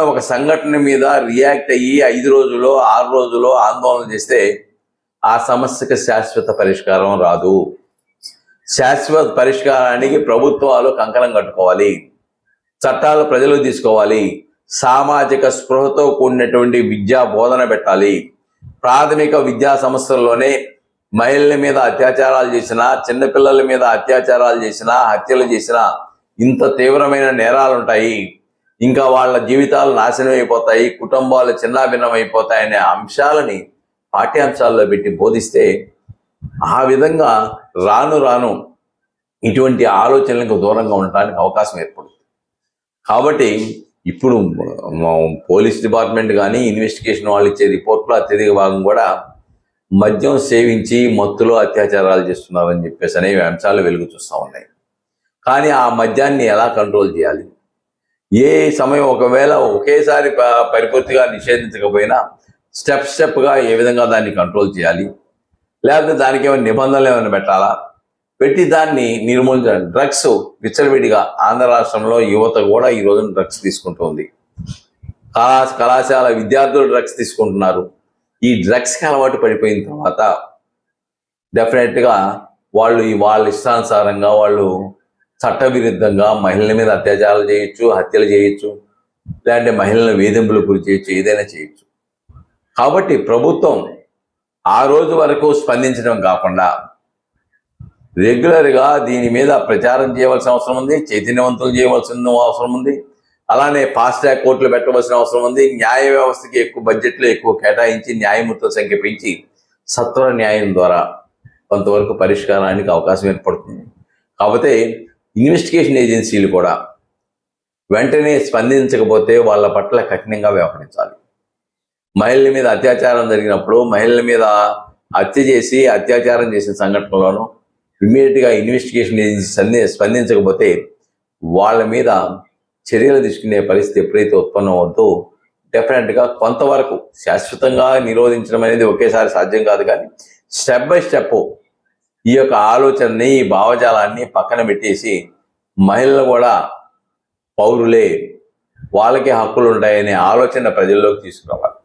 ఒక సంఘటన మీద రియాక్ట్ అయ్యి ఐదు రోజులో ఆరు రోజులో ఆందోళన చేస్తే ఆ సమస్యకు శాశ్వత పరిష్కారం రాదు. శాశ్వత పరిష్కారానికి ప్రభుత్వాలు కంకణం కట్టుకోవాలి. చట్టాలు ప్రజలు తీసుకోవాలి. సామాజిక స్పృహతో కూడినటువంటి విద్యా బోధన పెట్టాలి. ప్రాథమిక విద్యా సంస్థల్లోనే మహిళల మీద అత్యాచారాలు చేసినా చిన్నపిల్లల మీద అత్యాచారాలు చేసినా హత్యలు చేసినా ఇంత తీవ్రమైన నేరాలు ఉంటాయి ఇంకా వాళ్ళ జీవితాలు నాశనం అయిపోతాయి కుటుంబాలు చిన్నాభిన్నం అయిపోతాయనే అంశాలని పాఠ్యాంశాల్లో పెట్టి బోధిస్తే ఆ విధంగా రాను రాను ఇటువంటి ఆలోచనలకు దూరంగా ఉండడానికి అవకాశం ఏర్పడుతుంది. కాబట్టి ఇప్పుడు పోలీస్ డిపార్ట్మెంట్ కానీ ఇన్వెస్టిగేషన్ వాళ్ళు ఇచ్చే రిపోర్ట్లో అత్యధిక భాగం కూడా మద్యం సేవించి మత్తులో అత్యాచారాలు చేస్తున్నారని చెప్పేసి అనేవి అంశాలు వెలుగు చూస్తూ ఉన్నాయి. కానీ ఆ మద్యాన్ని ఎలా కంట్రోల్ చేయాలి? ఏ సమయం ఒకవేళ ఒకేసారి ప- పరిపూర్తిగా నిషేధించకపోయినా స్టెప్ స్టెప్గా ఏ విధంగా దాన్ని కంట్రోల్ చేయాలి? లేకపోతే దానికి ఏమైనా నిబంధనలు ఏమైనా పెట్టాలా? పెట్టి దాన్ని నిర్మూలించాలి. డ్రగ్స్ విచ్చలవిడిగా ఆంధ్ర రాష్ట్రంలో యువత కూడా ఈ రోజున డ్రగ్స్ తీసుకుంటుంది. కళా కళాశాల విద్యార్థులు డ్రగ్స్ తీసుకుంటున్నారు. ఈ డ్రగ్స్కి అలవాటు పడిపోయిన తర్వాత డెఫినెట్గా వాళ్ళు ఈ వాళ్ళ ఇష్టానుసారంగా వాళ్ళు చట్టవిరుద్ధంగా మహిళల మీద అత్యాచారాలు చేయొచ్చు హత్యలు చేయొచ్చు లేదంటే మహిళలను వేధింపులు గురి చేయొచ్చు ఏదైనా చేయొచ్చు. కాబట్టి ప్రభుత్వం ఆ రోజు వరకు స్పందించడం కాకుండా రెగ్యులర్గా దీని మీద ప్రచారం చేయవలసిన అవసరం ఉంది చైతన్యవంతులు చేయవలసిన అవసరం ఉంది. అలానే ఫాస్ట్ ట్రాక్ కోర్టులు పెట్టవలసిన అవసరం ఉంది. న్యాయ వ్యవస్థకి ఎక్కువ బడ్జెట్లో ఎక్కువ కేటాయించి న్యాయమూర్తుల సంఖ్య పెంచి సత్వర న్యాయం ద్వారా కొంతవరకు పరిష్కారానికి అవకాశం ఏర్పడుతుంది. కాకపోతే ఇన్వెస్టిగేషన్ ఏజెన్సీలు కూడా వెంటనే స్పందించకపోతే వాళ్ళ పట్ల కఠినంగా వ్యవహరించాలి. మహిళల మీద అత్యాచారం జరిగినప్పుడు మహిళల మీద హత్య చేసి అత్యాచారం చేసిన సంఘటనలోనూ ఇమ్మీడియట్గా ఇన్వెస్టిగేషన్ ఏజెన్సీ స్పందించకపోతే వాళ్ళ మీద చర్యలు తీసుకునే పరిస్థితి ఎప్పుడైతే ఉత్పన్నం అవుతుందో డెఫినెట్గా కొంతవరకు శాశ్వతంగా నిరోధించడం అనేది ఒకేసారి సాధ్యం కాదు కానీ స్టెప్ బై స్టెప్ ఈ యొక్క ఆలోచనని ఈ భావజాలాన్ని పక్కన పెట్టేసి మహిళలు కూడా పౌరులే వాళ్ళకి హక్కులు ఉంటాయనే ఆలోచన ప్రజల్లోకి తీసుకురావాలి.